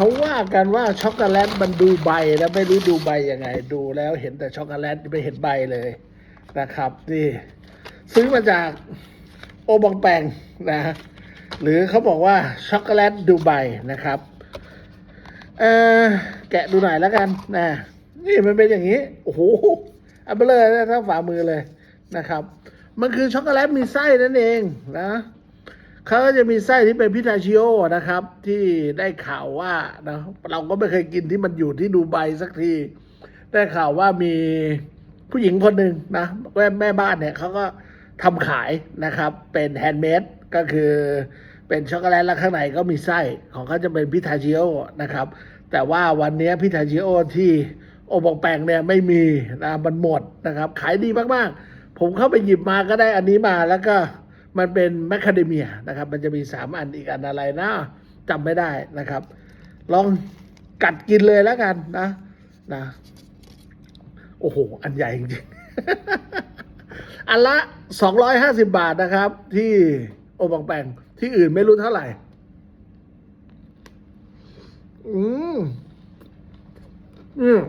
เขาว่ากันว่าช็อกโกแลตมันดูใบแล้วไม่รู้ดูใบยังไง ดูแล้วเห็นแต่ช็อกโกแลตไม่เห็นใบเลยนะครับนี่ซื้อมาจากโอบองแปงนะหรือเขาบอกว่าช็อกโกแลตดูไบนะครับเออแกะดูหน่อยแล้วกันนะนี่มันเป็นอย่างนี้โอ้โหอันเบลเลยถ้าฝ่ามือเลยนะครับ มันคือช็อกโกแลตมีไส้นั่นเองนะ เขาก็จะมีไส้ที่เป็นพิทาชิโอนะครับ ที่ได้ข่าวว่านะเราก็ไม่เคยกินที่มันอยู่ที่ดูไบสักที ได้ข่าวว่ามีผู้หญิงคนหนึ่งนะแม่แม่บ้านเนี่ยเขาก็ทำขายนะครับ เป็นแฮนด์เมดก็คือเป็นช็อกโกแลตแล้วข้างในก็มีไส้ของเขาจะเป็นพิทาชิโอนะครับ แต่ว่าวันนี้พิทาชิโอที่โอบองแปงเนี่ยไม่มีนะมันหมดนะครับ ขายดีมากๆ ผมเข้าไปหยิบมาก็ได้อันนี้มาแล้วก็ มันเป็นแมคคาเดเมียนะครับ มันจะมีสามอันอีกอันอะไรนะจำไม่ได้นะครับ ลองกัดกินเลยแล้วกันนะนะโอ้โห อันใหญ่จริงอันละสองร้อยห้าสิบาทนะครับ ที่โอบองแปงที่อื่นไม่รู้เท่าไหร่ อืม อืม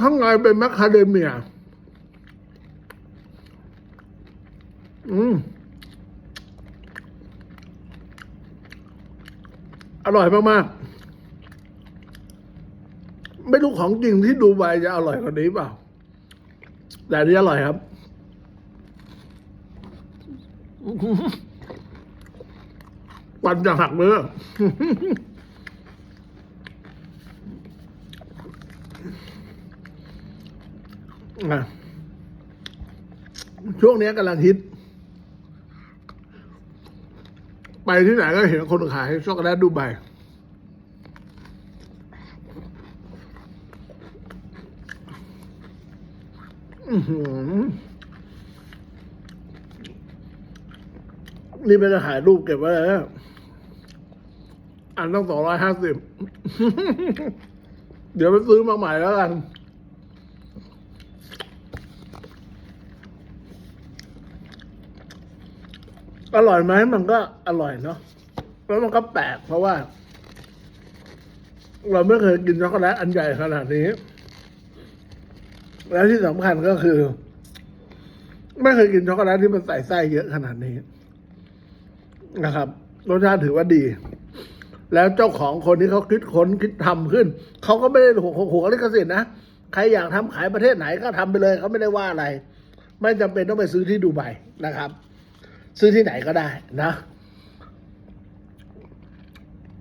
ข้างในเป็นแมคคาเดเมีย อืมอร่อยมากๆ ไม่รู้ของจริงที่ดูไบจะอร่อยกว่านี้เปล่า แต่อันนี้อร่อยครับ ปันจะหักเลยอะอะช่วงนี้กำลังฮิต ไปที่ไหนก็เห็นคนขายช็อกโกแลตดูไบอื้อหือนี่ไม่ได้ถ่ายรูปเก็บไว้เลยนะอันต้องสองร้อยห้าสิบ เดี๋ยวไปซื้อมาใหม่แล้วกัน อร่อยไหมมันก็อร่อยเนาะแล้วมันก็แปลกเพราะว่า เราไม่เคยกินช็อกโกแลตอันใหญ่ขนาดนี้ แล้วที่สำคัญก็คือ ไม่เคยกินช็อกโกแลตที่มันใส่ไส้เยอะขนาดนี้นะครับรสชาติถือว่าดี แล้วเจ้าของคนที่เขาคิดค้นคิดทำขึ้น เขาก็ไม่ได้หัวหัวลิขสิทธิ์นะใครอยากทำขายประเทศไหนก็ทำไปเลยเขาไม่ได้ว่าอะไร ไม่จำเป็นต้องไปซื้อที่ดูไบนะครับ ซื้อที่ไหนก็ได้นะ